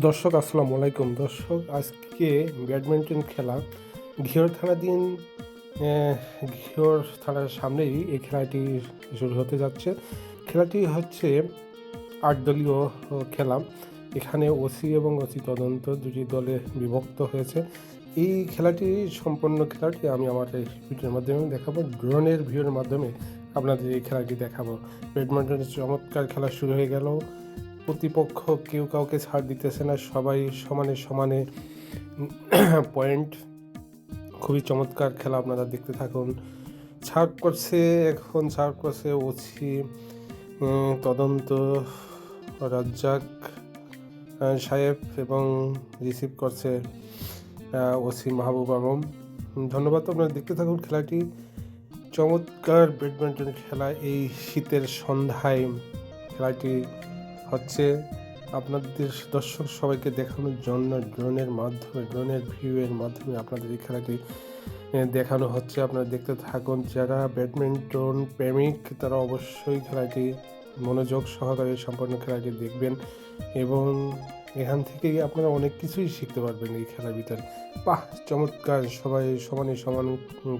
দর্শক আসসালামু আলাইকুম। দর্শক আজকে ব্যাডমিন্টন খেলা। ঘিওর থানাধীন আহ, ঘিওর থানার সামনেই এই খেলাটি শুরু হতে যাচ্ছে। খেলাটি হচ্ছে আট দলীয় খেলা। এখানে ওসি এবং ওসি তদন্ত দুটি দলে বিভক্ত হয়েছে। এই খেলাটি সম্পূর্ণ খেলাটি আমি আমার এই ভিডিওর মাধ্যমে দেখাবো। ড্রোনের ভিউর মাধ্যমে আপনাদের এই খেলাটি দেখাবো। ব্যাডমিন্টনের চমৎকার খেলা শুরু হয়ে গেল। প্রতিপক্ষ কেউ কাউকে ছাড় দিতেছে না, সবাই সমানে সমানে পয়েন্ট খুবই চমৎকার খেলা আপনারা দেখতে থাকুন। ছাড় করছে, এখন ছাড় করছে ওছি তদন্ত রাজ্জাক সাহেব এবং রিসিভ করছে ওসি মাহবুব আলম। ধন্যবাদ, আপনারা দেখতে থাকুন খেলাটি। চমৎকার ব্যাডমিন্টন খেলা এই শীতের সন্ধ্যায়। খেলাটি হচ্ছে আপনাদের দর্শক সবাইকে দেখানোর জন্য ড্রোনের মাধ্যমে, ড্রোনের ভিউয়ের মাধ্যমে আপনাদের এই খেলাটি দেখানো হচ্ছে। আপনারা দেখতে থাকুন, যারা ব্যাডমিন্টন প্রেমিক, তারা অবশ্যই খেলাটি মনোযোগ সহকারে সম্পন্ন খেলাটি দেখবেন এবং এখান থেকেই আপনারা অনেক কিছুই শিখতে পারবেন এই খেলার ভিতরে। বাহ, চমৎকার! সবাই সমানে সমান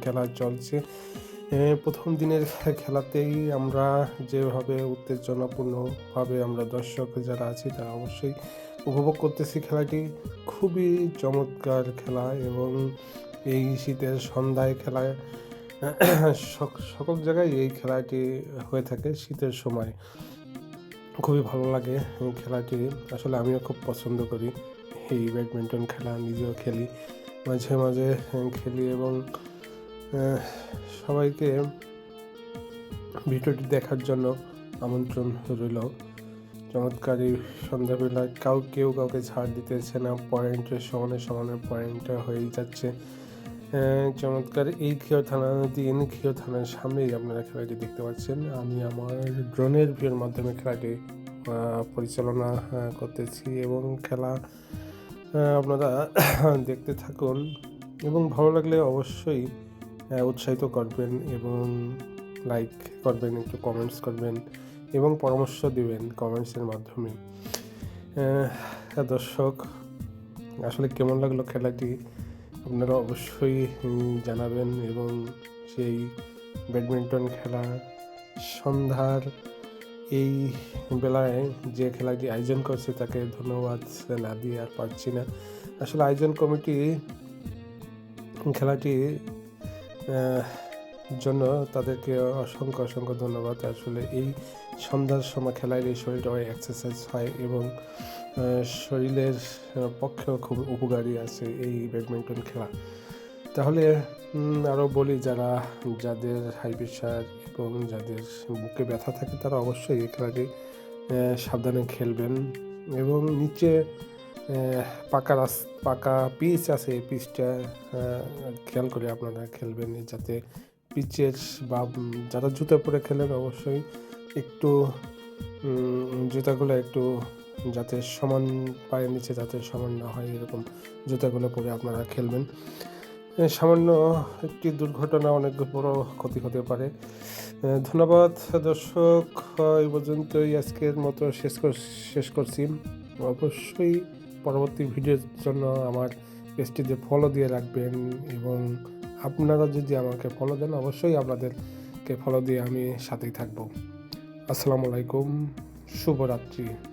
খেলা চলছে। প্রথম দিনের খেলাতেই আমরা যেভাবে উত্তেজনাপূর্ণভাবে আমরা দর্শক যারা আছি, তারা অবশ্যই উপভোগ করতেছি খেলাটি। খুবই চমৎকার খেলা এবং এই শীতের সন্ধ্যায় খেলায় সক- সকল জায়গায় এই খেলাটি হয়ে থাকে শীতের সময়। খুবই ভালো লাগে খেলাটি। আসলে আমিও খুব পছন্দ করি। এই ব্যাডমিন্টন খেলা নিজেও খেলি, মাঝে মাঝে খেলি এবং সবাইকে ভিডিওটি দেখার জন্য আমন্ত্রণ রইল। চমৎকার এই সন্ধ্যাবেলায় কাউ, কেউ কাউকে ছাড় দিতেছে না পয়েন্টের সমানে সমানে পয়েন্টটা হয়েই যাচ্ছে। চমৎকার এই ক্ষীয় থানা দিন ক্ষীয় থানার সামনেই আপনারা খেলাটি দেখতে পাচ্ছেন। আমি আমার ড্রোনের ভিউর মাধ্যমে খেলাটি পরিচালনা করতেছি এবং খেলা আপনারা দেখতে থাকুন। এবং ভালো লাগলে অবশ্যই উৎসাহিত করবেন এবং লাইক করবেন, একটু কমেন্টস করবেন এবং পরামর্শ দিবেন কমেন্টসের মাধ্যমে। দর্শক, আসলে কেমন লাগল খেলাটি? আপনারা অবশ্যই জানাবেন এবং সেই ব্যাডমিন্টন খেলা সন্ধ্যার এই বেলায় যে খেলাটি আয়োজন করছে তাকে ধন্যবাদ না দিয়ে আর পারছি না। আসলে আয়োজন কমিটি, খেলাটি জন্য তাদেরকে অসংখ্য অসংখ্য ধন্যবাদ। আসলে এই সন্ধ্যার সময় খেলায় এই শরীরটা এক্সারসাইজ হয় এবং শরীরের পক্ষেও খুব উপকারী আছে এই ব্যাডমিন্টন খেলা। তাহলে আরও বলি যারা, যাদের হাই প্রেশার এবং যাদের বুকে ব্যথা থাকে তারা অবশ্যই এই খেলাটি সাবধানে খেলবেন এবং নিচে পাকা রাস, পাকা পিচ আছে, এই পিচটা খেয়াল করে আপনারা খেলবেন যাতে পিচের বা যারা জুতা পরে খেলেন অবশ্যই একটু জুতাগুলো একটু যাতে সমান পায়ের নিচে যাতে সমান না হয়, এরকম জুতাগুলো পরে আপনারা খেলবেন। সামান্য একটি দুর্ঘটনা, অনেক বড় ক্ষতি হতে পারে। ধন্যবাদ দর্শক এই পর্যন্তই আজকের মতো শেষ শেষ করছি। অবশ্যই পরবর্তী ভিডিওর জন্য আমার পেজটিতে ফলো দিয়ে রাখবেন এবং আপনারা যদি আমাকে ফলো দেন, অবশ্যই আপনাদেরকে ফলো দিয়ে আমি সাথেই থাকব। আসসালামু আলাইকুম, শুভরাত্রি।